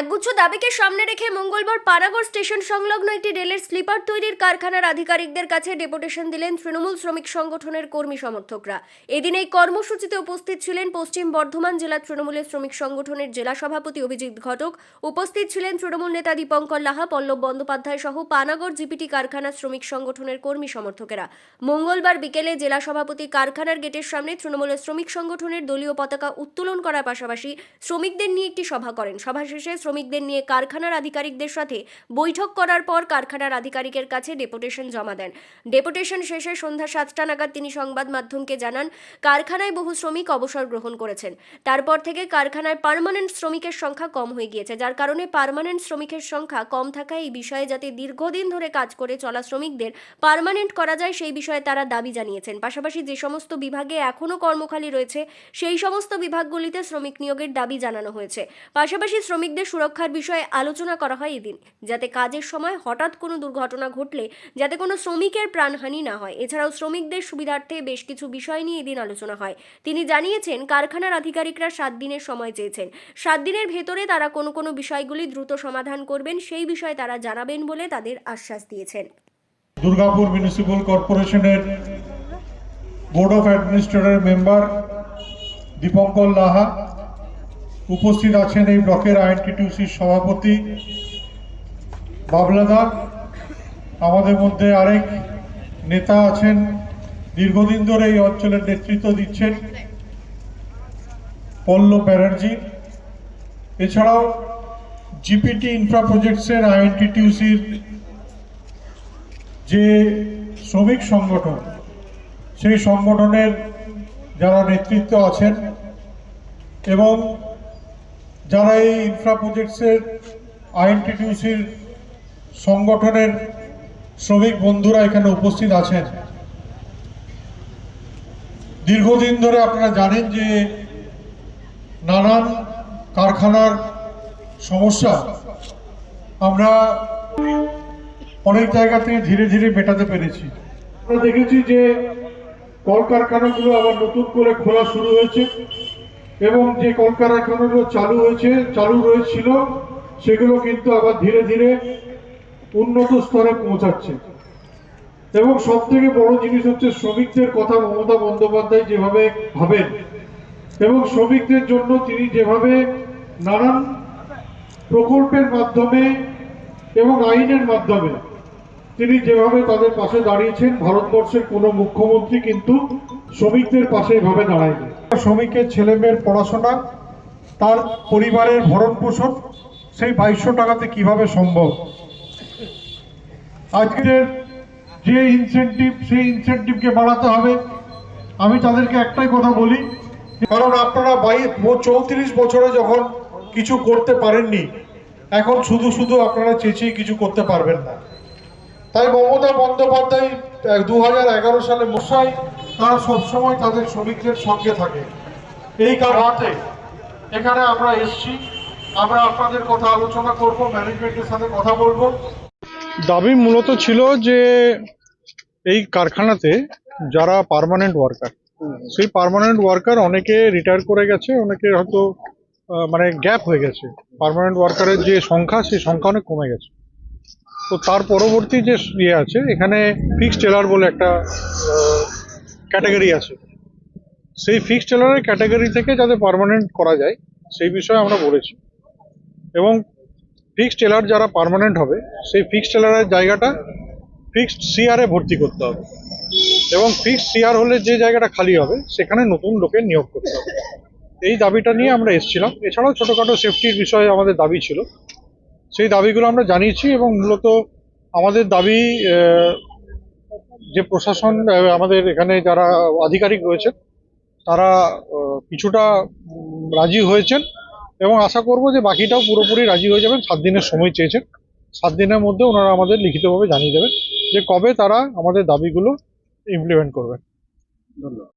একগুচ্ছ দাবিকে সামনে রেখে মঙ্গলবার পানাগড় স্টেশন সংলগ্ন একটি রেলের স্লিপার তৈরির কারখানার আধিকারিকদের কাছে ডেপুটেশন দিলেন তৃণমূল শ্রমিক সংগঠনের কর্মী সমর্থকরা। এদিন এই কর্মসূচিতে উপস্থিত ছিলেন পশ্চিম বর্ধমান জেলা তৃণমূলের শ্রমিক সংগঠনের জেলা সভাপতি অভিজিৎ ঘটক, উপস্থিত ছিলেন তৃণমূল নেতা দীপঙ্কর লাহা, পল্লব বন্দ্যোপাধ্যায় সহ পানাগড় জিপিটি কারখানা শ্রমিক সংগঠনের কর্মী সমর্থকেরা। মঙ্গলবার বিকেলে জেলা সভাপতি কারখানার গেটের সামনে তৃণমূলের শ্রমিক সংগঠনের দলীয় পতাকা উত্তোলন করার পাশাপাশি শ্রমিকদের নিয়ে একটি সভা করেন। সভা শেষে শ্রমিকদের নিয়ে কারখানার আধিকারিকদের সাথে বৈঠক করার পর কারখানার আধিকারিকের কাছে ডেপুটেশন জমা দেন। ডেপুটেশন শেষে সন্ধ্যা সাতটা নাগাদ তিনি সংবাদ মাধ্যমকে জানান, কারখানায় বহু শ্রমিক অবসর গ্রহণ করেছেন। তারপর থেকে কারখানায় পার্মানেন্ট শ্রমিকের সংখ্যা কম হয়ে গিয়েছে, যার কারণে পার্মানেন্ট শ্রমিকের সংখ্যা কম থাকায় এই বিষয়ে যাতে দীর্ঘদিন ধরে কাজ করে চলা শ্রমিকদের পার্মানেন্ট করা যায়, সেই বিষয়ে তারা দাবি জানিয়েছেন। পাশাপাশি যে সমস্ত বিভাগে এখনও কর্মখালি রয়েছে, সেই সমস্ত বিভাগগুলিতে শ্রমিক নিয়োগের দাবি জানানো হয়েছে। পাশাপাশি শ্রমিকদের সুরক্ষার বিষয়ে আলোচনা করা হয় এদিন, যাতে কাজের সময় হঠাৎ কোনো দুর্ঘটনা ঘটলে যাতে কোনো শ্রমিকের প্রাণহানি না হয়। এছাড়াও শ্রমিকদের সুবিধার্থে বেশ কিছু বিষয় নিয়ে এদিন আলোচনা হয়। তিনি জানিয়েছেন, কারখানার আধিকারিকরা সাত দিনের সময় চেয়েছেন। সাত দিনের ভেতরে তারা কোনো কোনো বিষয়গুলি দ্রুত সমাধান করবেন, সেই বিষয়ে তারা জানাবেন বলে তাদের আশ্বাস দিয়েছেন। দুর্গাপুর মিউনিসিপ্যাল কর্পোরেশনের board of administrator member Dipankar Laha উপস্থিত আছেন এই ব্লকের আইএনটিটিউসির সভাপতি বাবলাদা। আমাদের মধ্যে আরেক নেতা আছেন, দীর্ঘদিন ধরে এই অঞ্চলের নেতৃত্ব দিচ্ছেন পল্লব ব্যানার্জি। এছাড়াও জিপিটি ইনফ্রা প্রজেক্টসের আইএনটিটিউসির যে শ্রমিক সংগঠন, সেই সংগঠনের যারা নেতৃত্ব আছেন এবং যারা এই ইনফ্রা প্রজেক্টসের আইএনটিটিউসির সংগঠনের শ্রমিক বন্ধুরা এখানে উপস্থিত আছেন। দীর্ঘদিন ধরে আপনারা জানেন যে নানান কারখানার সমস্যা আমরা অনেক জায়গা থেকে ধীরে ধীরে মেটাতে পেরেছি। আমরা দেখেছি যে কলকারখানাগুলো আবার নতুন করে খোলা শুরু হয়েছে। এবং যে কলকারখানাগুলো চালু হয়েছে, চালু রয়েছিল সেগুলো কিন্তু আবার ধীরে ধীরে উন্নত স্তরে পৌঁছাচ্ছে। এবং সব থেকে বড় জিনিস হচ্ছে শ্রমিকদের কথা মমতা বন্দ্যোপাধ্যায় যেভাবে ভাবেন, এবং শ্রমিকদের জন্য তিনি যেভাবে নানান প্রকল্পের মাধ্যমে এবং আইনের মাধ্যমে তিনি যেভাবে তাদের পাশে দাঁড়িয়েছেন, ভারতবর্ষের কোনো মুখ্যমন্ত্রী কিন্তু শ্রমিকদের পাশে এভাবে দাঁড়ায়নি। শ্রমিকের ছেলে মেয়ের পড়াশোনা, তার পরিবারের ভরণ পোষণ, সেই বাইশশো টাকাতে কীভাবে সম্ভব? আজকের যে ইনসেন্টিভ সেই ইনসেন্টিভকে বাড়াতে হবে, আমি তাদেরকে একটাই কথা বলি, কারণ আপনারা বাই চৌত্রিশ বছরে যখন কিছু করতে পারেননি, এখন শুধু শুধু আপনারা চেঁচিয়ে কিছু করতে পারবেন না। তাই মমতা বন্দ্যোপাধ্যায় দু হাজার এগারো সালে মশাই তারা সবসময় তাদের শ্রমিকদের সঙ্গে থাকে। এই কারণে এখানে আমরা এসছি। আমরা আপনাদের কথা আলোচনা করব ম্যানেজমেন্টের সাথে কথা বলব। দাবি মূলত ছিল যে এই কারখানাতে যারা পার্মানেন্ট ওয়ার্কার সেই পার্মানেন্ট ওয়ার্কার অনেকে রিটায়ার করে গেছে, অনেকে হয়তো মানে গ্যাপ হয়ে গেছে। পার্মানেন্ট ওয়ার্কারের যে সংখ্যা, সেই সংখ্যা অনেক কমে গেছে। তো তার পরবর্তী যে ইয়ে আছে, এখানে ফিক্সড টেলার বলে একটা ক্যাটাগরি আছে। সেই ফিক্সড টেলারের ক্যাটাগরি থেকে যাতে পার্মানেন্ট করা যায়, সেই বিষয়ে আমরা বলেছি। এবং ফিক্সড টেলার যারা পার্মানেন্ট হবে, সেই ফিক্সড টেলারের জায়গাটা ফিক্সড সিআরে ভর্তি করতে হবে। এবং ফিক্সড সিআর হলে যে জায়গাটা খালি হবে, সেখানে নতুন লোকের নিয়োগ করতে হবে। এই দাবিটা নিয়ে আমরা এসেছিলাম। এছাড়াও ছোটোখাটো সেফটির বিষয়ে আমাদের দাবি ছিল। সেই দাবিগুলো আমরা জানিয়েছি এবং মূলত আমাদের দাবি যে প্রশাসন আমাদের এখানে যারা আধিকারিক রয়েছেন, তারা কিছুটা রাজি হয়েছেন এবং আশা করব যে বাকিটাও পুরোপুরি রাজি হয়ে যাবেন, সাত দিনের সময় চেয়েছেন। সাত দিনের মধ্যে ওনারা আমাদের লিখিতভাবে জানিয়ে দেবেন যে কবে তারা আমাদের দাবিগুলো ইমপ্লিমেন্ট করবেন।